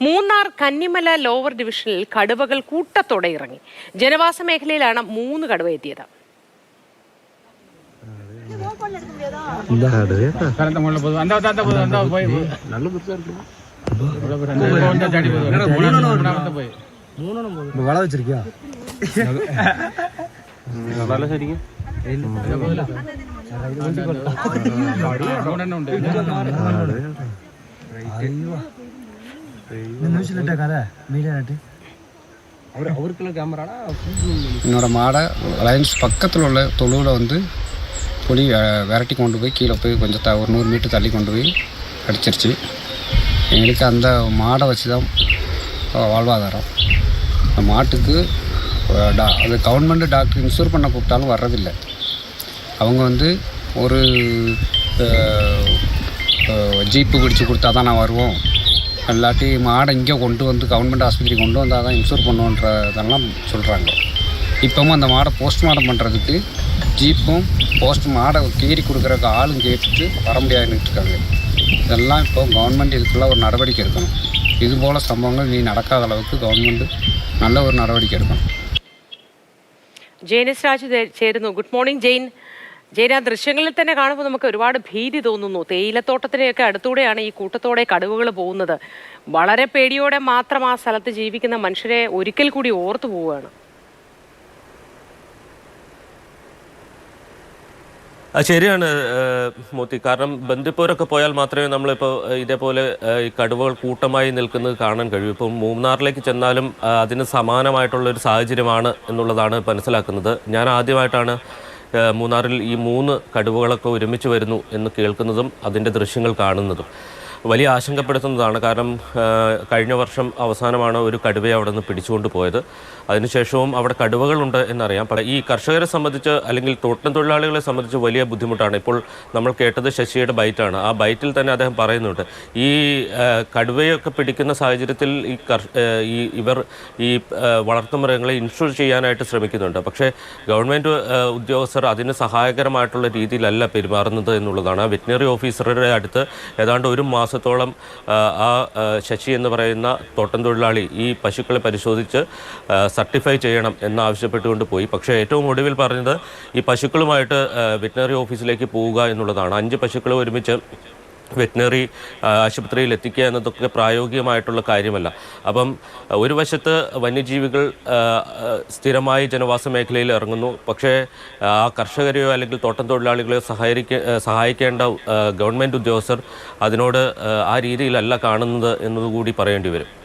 Munnar Kannimala lower ഡിവിഷനിൽ കടുവകൾ കൂട്ടത്തോടെ ഇറങ്ങി ജനവാസ മേഖലയിലാണ് മൂന്ന് കടുവ എത്തിയത് ശരിക്കും மூணு உண்டு நியூஸ்ல கதை மீடியா நட்டு. அவருக்குள்ள கேமராடா என்னோட மாடை லைன்ஸ் பக்கத்தில் உள்ள தொழுவில் வந்து புலி விரட்டி கொண்டு போய் கீழே போய் கொஞ்சம் த ஒரு நூறு மீட்டர் தள்ளி கொண்டு போய் அடிச்சிருச்சு. எங்களுக்கு அந்த மாடை வச்சு தான் வாழ்வாதாரம். அந்த மாட்டுக்கு டா அது கவர்மெண்ட் டாக்டர் இன்சூர் பண்ண கூப்பிட்டாலும் வர்றதில்லை. அவங்க வந்து ஒரு ஜீப்பு பிடிச்சி கொடுத்தா தான் நான் வருவோம். இல்லாட்டி மாடை இங்கே கொண்டு வந்து கவர்மெண்ட் ஆஸ்பத்திரி கொண்டு வந்தால் தான் இன்சூர் பண்ணுவோன்றதெல்லாம் சொல்கிறாங்க இப்போவும் அந்த மாடை போஸ்ட்மார்ட்டம் பண்ணுறதுக்கு ஜீப்பும் போஸ்ட் மாடை கீறி கொடுக்குறக்கு ஆளும் கேட்டுட்டு வர முடியாதுன்னு இருக்காங்க இதெல்லாம் இப்போ கவர்மெண்ட் இதுக்குள்ள ஒரு நடவடிக்கை எடுக்கணும் இது போல் சம்பவங்கள் நீ நடக்காத அளவுக்கு கவர்மெண்ட் நல்ல ஒரு நடவடிக்கை எடுக்கணும் ജെയിൻ എസ് രാജു ദേ- ചേരുന്നു ഗുഡ് മോർണിംഗ് ജെയിൻ ജെയിൻ ആ ദൃശ്യങ്ങളിൽ തന്നെ കാണുമ്പോൾ നമുക്ക് ഒരുപാട് ഭീതി തോന്നുന്നു. തേയിലത്തോട്ടത്തിനെയൊക്കെ അടുത്തൂടെയാണ് ഈ കൂട്ടത്തോടെ കടുവകൾ പോകുന്നത്. വളരെ പേടിയോടെ മാത്രം ആ സ്ഥലത്ത് ജീവിക്കുന്ന മനുഷ്യരെ ഒരിക്കൽ കൂടി ഓർത്തു പോവുകയാണ്. ശരിയാണ് മോത്തി. കാരണം ബന്ദിപ്പൂരൊക്കെ പോയാൽ മാത്രമേ നമ്മളിപ്പോൾ ഇതേപോലെ ഈ കടുവകൾ കൂട്ടമായി നിൽക്കുന്നത് കാണാൻ കഴിയൂ. ഇപ്പം മൂന്നാറിലേക്ക് ചെന്നാലും അതിന് സമാനമായിട്ടുള്ള ഒരു സാഹചര്യമാണ് എന്നുള്ളതാണ് മനസ്സിലാക്കുന്നത്. ഞാൻ ആദ്യമായിട്ടാണ് മൂന്നാറിൽ ഈ മൂന്ന് കടുവകളൊക്കെ ഒരുമിച്ച് വരുന്നു എന്ന് കേൾക്കുന്നതും അതിന്റെ ദൃശ്യങ്ങൾ കാണുന്നതും. വലിയ ആശങ്കപ്പെടുത്തുന്നതാണ്. കാരണം കഴിഞ്ഞ വർഷം അവസാനമാണ് ഒരു കടുവയെ അവിടെ നിന്ന് പിടിച്ചുകൊണ്ട് പോയത്. അതിനുശേഷവും അവിടെ കടുവകളുണ്ട് എന്നറിയാം. ഈ കർഷകരെ സംബന്ധിച്ച് അല്ലെങ്കിൽ തോട്ടം തൊഴിലാളികളെ സംബന്ധിച്ച് വലിയ ബുദ്ധിമുട്ടാണ്. ഇപ്പോൾ നമ്മൾ കേട്ടത് ശശിയുടെ ബൈറ്റാണ്. ആ ബൈറ്റിൽ തന്നെ അദ്ദേഹം പറയുന്നുണ്ട്. ഈ കടുവയൊക്കെ പിടിക്കുന്ന സാഹചര്യത്തിൽ ഈ ഈ ഇവർ ഈ വളർത്തുമൃഗങ്ങളെ ഇൻഷുർ ചെയ്യാനായിട്ട് ശ്രമിക്കുന്നുണ്ട്. പക്ഷേ ഗവൺമെന്റ് ഉദ്യോഗസ്ഥർ അതിന് സഹായകരമായിട്ടുള്ള രീതിയിലല്ല പെരുമാറുന്നത് എന്നുള്ളതാണ്. വെറ്റിനറി ഓഫീസറുടെ അടുത്ത് ഏതാണ്ട് ഒരു മാസത്തോളം ആ, ശശി എന്ന് പറയുന്ന തോട്ടം തൊഴിലാളി ഈ പശുക്കളെ പരിശോധിച്ച് സർട്ടിഫൈ ചെയ്യണം എന്നാവശ്യപ്പെട്ടുകൊണ്ട് പോയി. പക്ഷേ ഏറ്റവും ഒടുവിൽ പറഞ്ഞത് ഈ പശുക്കളുമായിട്ട് വെറ്റിനറി ഓഫീസിലേക്ക് പോവുക എന്നുള്ളതാണ്. അഞ്ച് പശുക്കൾ ഒരുമിച്ച് വെറ്റിനറി ആശുപത്രിയിൽ എത്തിക്കുക എന്നതൊക്കെ പ്രായോഗികമായിട്ടുള്ള കാര്യമല്ല. അപ്പം ഒരു വശത്ത് വന്യജീവികൾ സ്ഥിരമായി ജനവാസ മേഖലയിൽ ഇറങ്ങുന്നു. പക്ഷേ ആ കർഷകരെയോ അല്ലെങ്കിൽ തോട്ടം തൊഴിലാളികളെയോ സഹായിക്ക സഹായിക്കേണ്ട ഗവൺമെന്റ് ഉദ്യോഗസ്ഥർ അതിനോട് ആ രീതിയിലല്ല കാണുന്നത് എന്നതുകൂടി പറയേണ്ടി വരും.